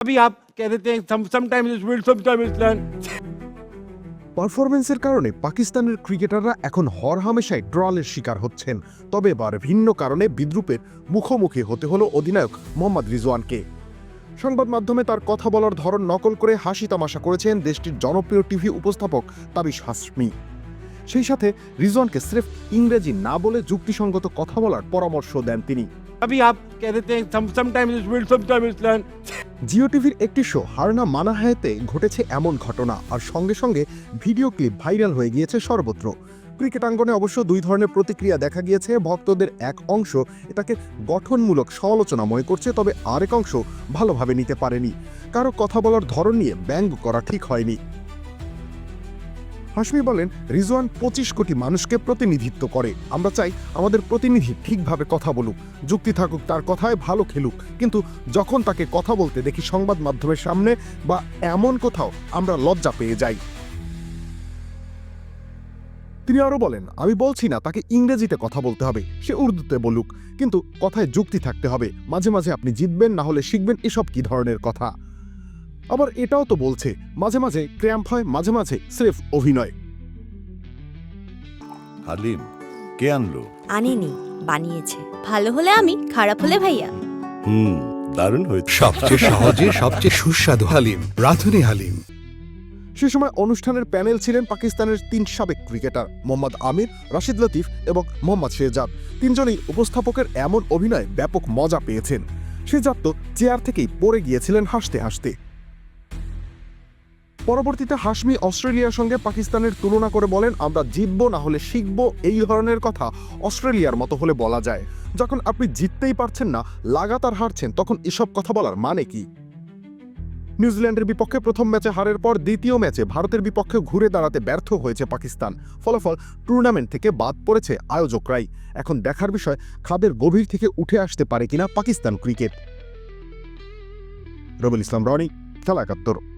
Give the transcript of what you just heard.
अभी आप कह देते हैं some sometimes it's will sometimes it's learn পারফরমেন্সের কারণে পাকিস্তানের ক্রিকেটাররা এখন হরহামেশাই ট্রলের শিকার হচ্ছেন তবে এবার ভিন্ন কারণে বিদ্রুপের মুখোমুখি হতে হলো অধিনায়ক মোহাম্মদ রিজওয়ানকে সংবাদ মাধ্যমে তার কথা বলার ধরন নকল করে হাসি তামাশা করেছেন দেশটির জনপ্রিয় টিভি উপস্থাপক তাবিশ হাসমি সেই সাথে রিজওয়ানকে স্রেফ ইংরেজি না বলে যুক্তিসঙ্গত কথা বলার পরামর্শ দেন তিনি अभी आप कह देते हैं some sometimes it's will sometimes it's learn Geo টিভির একটি শো, হারনা মানাহায়েতে ঘটেছে এমন ঘটনা, আর সঙ্গে সঙ্গে ভিডিও ক্লিপ ভাইরাল হয়ে গিয়েছে সর্বত্র। ক্রিকেটাঙ্গনে অবশ্য দুই ধরনের প্রতিক্রিয়া দেখা গিয়েছে, ভক্তদের এক অংশ এটাকে গঠনমূলক সমালোচনাময় করছে, তবে আরেক অংশ ভালোভাবে নিতে পারেনি। কারও কথা বলার ধরন নিয়ে ব্যঙ্গ করা ঠিক হয়নি। হাসমি বলেন, রিজওয়ান পঁচিশ কোটি মানুষকে প্রতিনিধিত্ব করে। আমরা চাই আমাদের প্রতিনিধি ঠিকভাবে কথা বলুক, যুক্তি থাকুক, তার কথায় ভালো খেলুক। কিন্তু যখন তাকে কথা বলতে দেখি সংবাদ মাধ্যমের সামনে বা এমন কোথাও, আমরা লজ্জা পেয়ে যাই। তিনি আরও বলেন, আমি বলছি না, তাকে ইংরেজিতে কথা বলতে হবে, সে উর্দুতে বলুক। কিন্তু কথায় যুক্তি থাকতে হবে। মাঝে মাঝে আপনি জিতবেন, না হলে শিখবেন, এসব কি ধরনের কথা? আবার এটাও তো বলছে মাঝে মাঝে ক্র্যাম্প হয় মাঝে মাঝে স্রেফ অভিনয়। হালিম কে আনলো? আনেনি বানিয়েছে। ভালো হলে আমি খারাপ হলে ভাইয়া। হুম দারুণ হয়েছে। সবচেয়ে সহজে সবচেয়ে সুস্বাদু হালিম রাধুনি হালিম। সে সময় অনুষ্ঠানের প্যানেল ছিলেন পাকিস্তানের তিন সাবেক ক্রিকেটার মোহাম্মদ আমির রাশিদ লতিফ এবং মোহাম্মদ শেহজাদ। তিনজনই উপস্থাপকের এমন অভিনয় ব্যাপক মজা পেয়েছেন। শেহজাদ তো চেয়ার থেকেই পড়ে গিয়েছিলেন হাসতে হাসতে। পরবর্তীতে হাসমি অস্ট্রেলিয়ার সঙ্গে পাকিস্তানের তুলনা করে বলেন, আমরা জিতবো, না হলে শিখব, এই ধরনের কথা অস্ট্রেলিয়ার মতো হলে বলা যায়। যখন আপনি জিততেই পারছেন না, লাগাতার হারছেন, তখন এসব কথা বলার মানে কি? নিউজিল্যান্ডের বিপক্ষে প্রথম ম্যাচে হারের পর দ্বিতীয় ম্যাচে ভারতের বিপক্ষে ঘুরে দাঁড়াতে ব্যর্থ হয়েছে পাকিস্তান। ফলাফল টুর্নামেন্ট থেকে বাদ পড়েছে আয়োজকরাই। এখন দেখার বিষয়, খাদের গভীর থেকে উঠে আসতে পারে কিনা পাকিস্তান ক্রিকেট। রবিল ইসলাম, রনি, খেলা একাত্তর।